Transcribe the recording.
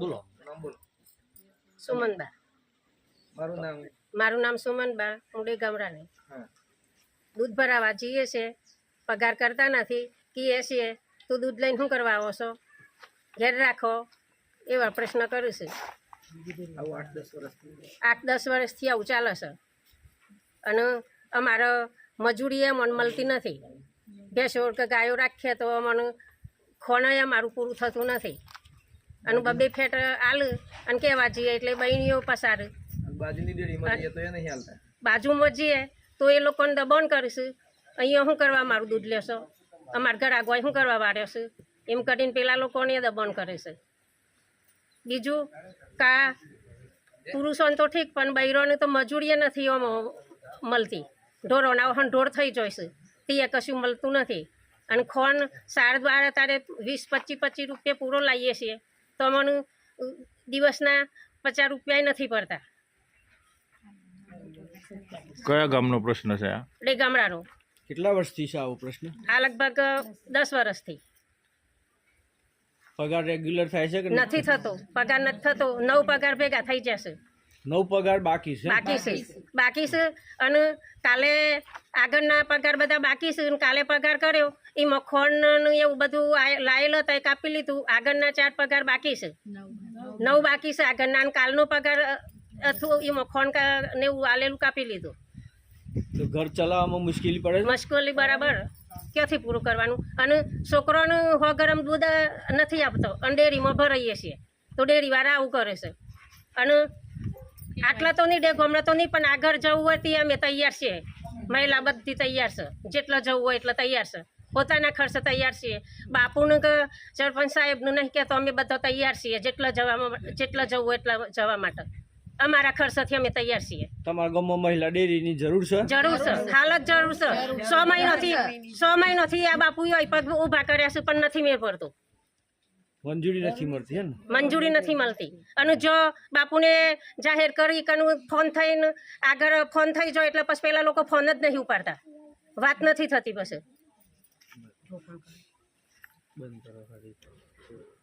બોલો. નામ બોલો સુમનબા મારું નામ? મારું નામ સુમનબા હું ડે ગામડાની દૂધ ભરાવા જઈએ છે. પગાર કરતા નથી. કહીએ છીએ તું દૂધ લઈને શું કરવા આવો છો? ઘેર રાખો. એવા પ્રશ્ન કરું છું. આઠ દસ વર્ષથી આવું ચાલે છે. અને અમારો મજૂરી મન મળતી નથી. ભેંસો કે ગાયો રાખીએ તો મને ખોણાય અમારું પૂરું થતું નથી. અને બબે ફેટ આલ અને કહેવા જઈએ એટલે બહેનીઓ પસાર. બાજુમાં જઈએ તો એ લોકોને દબાણ કરીશું. અહીંયા શું કરવા મારું દૂધ લેશો? અમારા ઘર આગળ શું કરવા વાળ્યો છે? એમ કરીને પેલા લોકોને દબાણ કરે છે. બીજું કા પુરુષોને તો ઠીક પણ બૈરોને તો મજૂરીએ નથી મળતી. ઢોરોના વહન ઢોર થઈ જોઈશે. તે કશું મળતું નથી. અને ખોન સાર દ્વારા તારે વીસ પચીસ પચીસ રૂપિયા પૂરો લાવીએ છીએ. તો અમને દિવસના પચાસ રૂપિયા નથી પડતા. કયા ગામનો પ્રશ્ન છે આ? એટલે ગામડાનો. કેટલા વર્ષથી છે આવો પ્રશ્ન? આ લગભગ દસ વર્ષથી. પગાર રેગ્યુલર થાય છે કે નથી થતો. પગાર નથી થતો. નવ પગાર ભેગા થઈ જશે. નવ પગાર બાકી છે. બાકી છે. બાકી છે. અને કાલે આગળના પગાર બધા બાકી છે અને કાલે પગાર કર્યો. એ મખોણનું એવું બધું લાયેલો તો એ કાપી લીધું. આગળના ચાર પગાર બાકી છે. નવ. બાકી છે. આગળના અને કાલનો પગાર અથવા હતું એ મખોણ કા- ને એવું આલેલું કાપી લીધું. તો ઘર ચલાવવામાં મુશ્કેલી પડે મુશ્કેલી બરાબર. ક્યાંથી પૂરું કરવાનું? અને છોકરોનું હો ગરમ દૂધ નથી આપતો. અને ડેરીમાં ભરાઈએ છીએ. તો ડેરીવાળા આવું કરે છે. અને આટલા તો નહીં ડે ગમણા તો નહીં પણ આગળ જવું હોય તે અમે તૈયાર છીએ. મહિલા બધી તૈયાર છે. જેટલો જવું હોય એટલો તૈયાર છે. પોતાના ખર્ચે તૈયાર છીએ. બાપુનું કે સરપંચ સાહેબનું નહીં કહેતો અમે બધા તૈયાર છીએ જેટલો જવામાં જેટલો જવું હોય એટલા જવા માટે. અમારા ખર્ચથી અમે તૈયાર છીએ. તમારા ગામમાં મહિલા ડેરીની જરૂર છે? જરૂર છે. હાલત જરૂર છે. સો મહિનોથી સો મહિનોથી આ બાપુ હોય પગ ઊભા કર્યા છે પણ નથી મેળ પડતો. મંજૂરી નથી મળતી ને? મંજૂરી નથી મળતી. અને જો બાપુને જાહેર કરી કે ફોન થઈને આગળ ફોન થઈ જાય એટલે પછી પેલા લોકો ફોન જ નહીં ઉપાડતા. વાત નથી થતી પછી. બંધ કરો